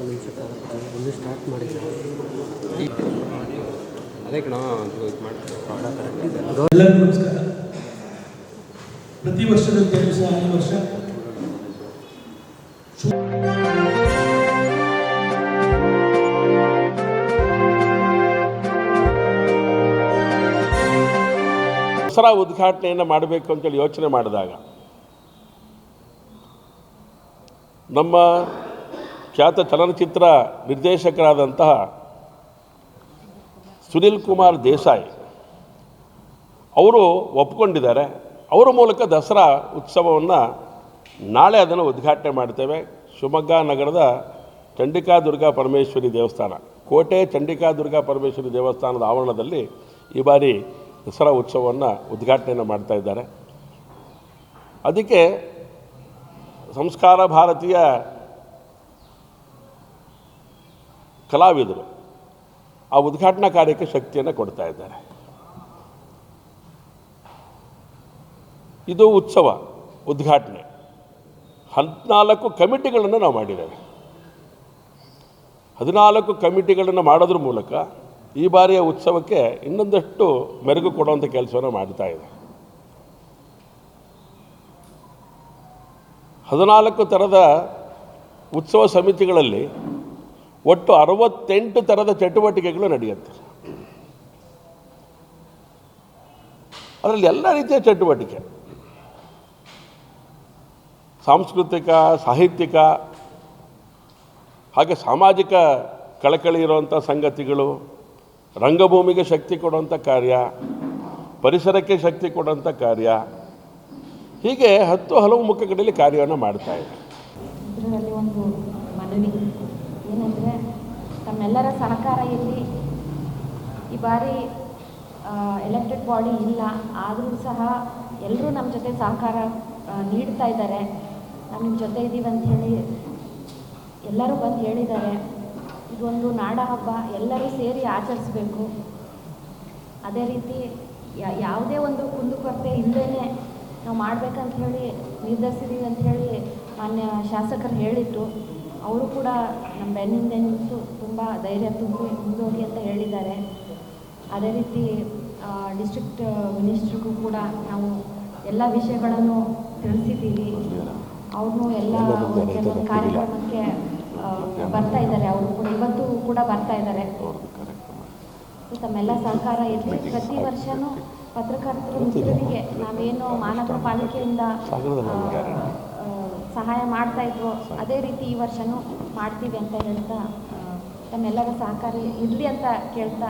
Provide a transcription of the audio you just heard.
ಒಂದು ಸ್ಟಾರ್ಟ್ ಮಾಡಿದ್ದಾರೆ ಅದೇ ಕಣ ಎಲ್ಲರಿಗೂ ನಮಸ್ಕಾರ. ಪ್ರತಿ ವರ್ಷದಂತೆ ಈ ವರ್ಷ ದಸರಾ ಉದ್ಘಾಟನೆಯನ್ನು ಮಾಡಬೇಕು ಅಂತೇಳಿ ಯೋಚನೆ ಮಾಡಿದಾಗ ನಮ್ಮ ಖ್ಯಾತ ಚಲನಚಿತ್ರ ನಿರ್ದೇಶಕರಾದಂತಹ ಸುನಿಲ್ ಕುಮಾರ್ ದೇಸಾಯಿ. ಅವರು ಒಪ್ಕೊಂಡಿದ್ದಾರೆ. ಅವರ ಮೂಲಕ ದಸರಾ ಉತ್ಸವವನ್ನು ನಾಳೆ ಅದನ್ನು ಉದ್ಘಾಟನೆ ಮಾಡ್ತೇವೆ. ಶಿವಮೊಗ್ಗ ನಗರದ ಚಂಡಿಕಾ ದುರ್ಗಾ ಪರಮೇಶ್ವರಿ ದೇವಸ್ಥಾನ. ಕೋಟೆ ಚಂಡಿಕಾ ದುರ್ಗಾ ಪರಮೇಶ್ವರಿ ದೇವಸ್ಥಾನದ ಆವರಣದಲ್ಲಿ ಈ ಬಾರಿ ದಸರಾ ಉತ್ಸವವನ್ನು ಉದ್ಘಾಟನೆಯನ್ನು ಮಾಡ್ತಾ ಇದ್ದಾರೆ. ಅದಕ್ಕೆ ಸಂಸ್ಕಾರ ಭಾರತೀಯ ಕಲಾವಿದರು ಆ ಉದ್ಘಾಟನಾ ಕಾರ್ಯಕ್ಕೆ ಶಕ್ತಿಯನ್ನು ಕೊಡ್ತಾ ಇದ್ದಾರೆ. ಇದು ಉತ್ಸವ, ಉದ್ಘಾಟನೆ. ಹದಿನಾಲ್ಕು ಕಮಿಟಿಗಳನ್ನು ನಾವು ಮಾಡಿದ್ದೇವೆ. ಹದಿನಾಲ್ಕು ಕಮಿಟಿಗಳನ್ನು ಮಾಡೋದ್ರ ಮೂಲಕ ಈ ಬಾರಿಯ ಉತ್ಸವಕ್ಕೆ ಇನ್ನೊಂದಷ್ಟು ಮೆರುಗು ಕೊಡುವಂಥ ಕೆಲಸವನ್ನು ಮಾಡ್ತಾ ಇದೆ. ಹದಿನಾಲ್ಕು ಥರದ ಉತ್ಸವ ಸಮಿತಿಗಳಲ್ಲಿ ಒಟ್ಟು ಅರವತ್ತೆಂಟು ಥರದ ಚಟುವಟಿಕೆಗಳು ನಡೆಯುತ್ತೆ. ಅದರಲ್ಲಿ ಎಲ್ಲ ರೀತಿಯ ಚಟುವಟಿಕೆ. ಸಾಂಸ್ಕೃತಿಕ, ಸಾಹಿತ್ಯಿಕ, ಹಾಗೆ ಸಾಮಾಜಿಕ ಕಳಕಳಿ ಇರುವಂಥ ಸಂಗತಿಗಳು, ರಂಗಭೂಮಿಗೆ ಶಕ್ತಿ ಕೊಡುವಂಥ ಕಾರ್ಯ, ಪರಿಸರಕ್ಕೆ ಶಕ್ತಿ ಕೊಡುವಂಥ ಕಾರ್ಯ, ಹೀಗೆ ಹತ್ತು ಹಲವು ಮುಖಗಳಲ್ಲಿ ಕಾರ್ಯವನ್ನು ಮಾಡ್ತಾ ಇದೆ ಏನಂದರೆ, ತಮ್ಮೆಲ್ಲರ ಸಹಕಾರ ಇಲ್ಲಿ ಈ ಬಾರಿ ಎಲೆಕ್ಟೆಡ್ ಬಾಡಿ ಇಲ್ಲ. ಆದರೂ ಸಹ ಎಲ್ಲರೂ ನಮ್ಮ ಜೊತೆ ಸಹಕಾರ ನೀಡ್ತಾ ಇದ್ದಾರೆ. ನಾವು ನಿಮ್ಮ ಜೊತೆ ಇದ್ದೀವಿ ಅಂತ ಹೇಳಿ ಎಲ್ಲರೂ ಬಂದು ಹೇಳಿದ್ದಾರೆ. ಇದೊಂದು ನಾಡ ಹಬ್ಬ. ಎಲ್ಲರೂ ಸೇರಿ ಆಚರಿಸ್ಬೇಕು. ಅದೇ ರೀತಿ ಯಾವುದೇ ಒಂದು ಕುಂದುಕೊರತೆ ಇಲ್ಲದೇ ನಾವು ಮಾಡ್ಬೇಕಂತ ಹೇಳಿ ನಿರ್ಧರಿಸಿದ್ದೀವಿ ಅಂತ ಹೇಳಿ ಮಾನ್ಯ ಶಾಸಕರು ಹೇಳಿದ್ರು ಅವರು ಕೂಡ ನಮ್ಮ ಬೆನ್ನಿಂದ ನಿಂತು ತುಂಬ ಧೈರ್ಯ ತುಂಬಿ ಮುಂದೋಗಿ ಅಂತ ಹೇಳಿದ್ದಾರೆ. ಅದೇ ರೀತಿ ಡಿಸ್ಟ್ರಿಕ್ಟ್ ಮಿನಿಸ್ಟ್ರಿಗೂ ಕೂಡ ನಾವು ಎಲ್ಲ ವಿಷಯಗಳನ್ನು ತಿಳಿಸಿದ್ದೀವಿ. ಅವ್ರನ್ನೂ ಎಲ್ಲ ಕೆಲವೊಂದು ಕಾರ್ಯಕ್ರಮಕ್ಕೆ ಬರ್ತಾ ಇದ್ದಾರೆ ಅವರು ಕೂಡ. ಇವತ್ತು ಕೂಡ ಬರ್ತಾ ಇದ್ದಾರೆ. ತಮ್ಮೆಲ್ಲ ಸಹಕಾರ ಇರಲಿ ಪ್ರತಿ ವರ್ಷನೂ ಪತ್ರಕರ್ತರ ಮಿತ್ರರಿಗೆ ನಾವೇನು ಮಾನವ ಪಾಲಿಕೆಯಿಂದ ಸಹಾಯ ಮಾಡ್ತಾ ಇದ್ವೋ, ಅದೇ ರೀತಿ ಈ ವರ್ಷನೂ ಮಾಡ್ತೀವಿ ಅಂತ ಹೇಳ್ತಾ ತಮ್ಮೆಲ್ಲರ ಸಹಕಾರ ಇರಲಿ ಅಂತ ಕೇಳ್ತಾ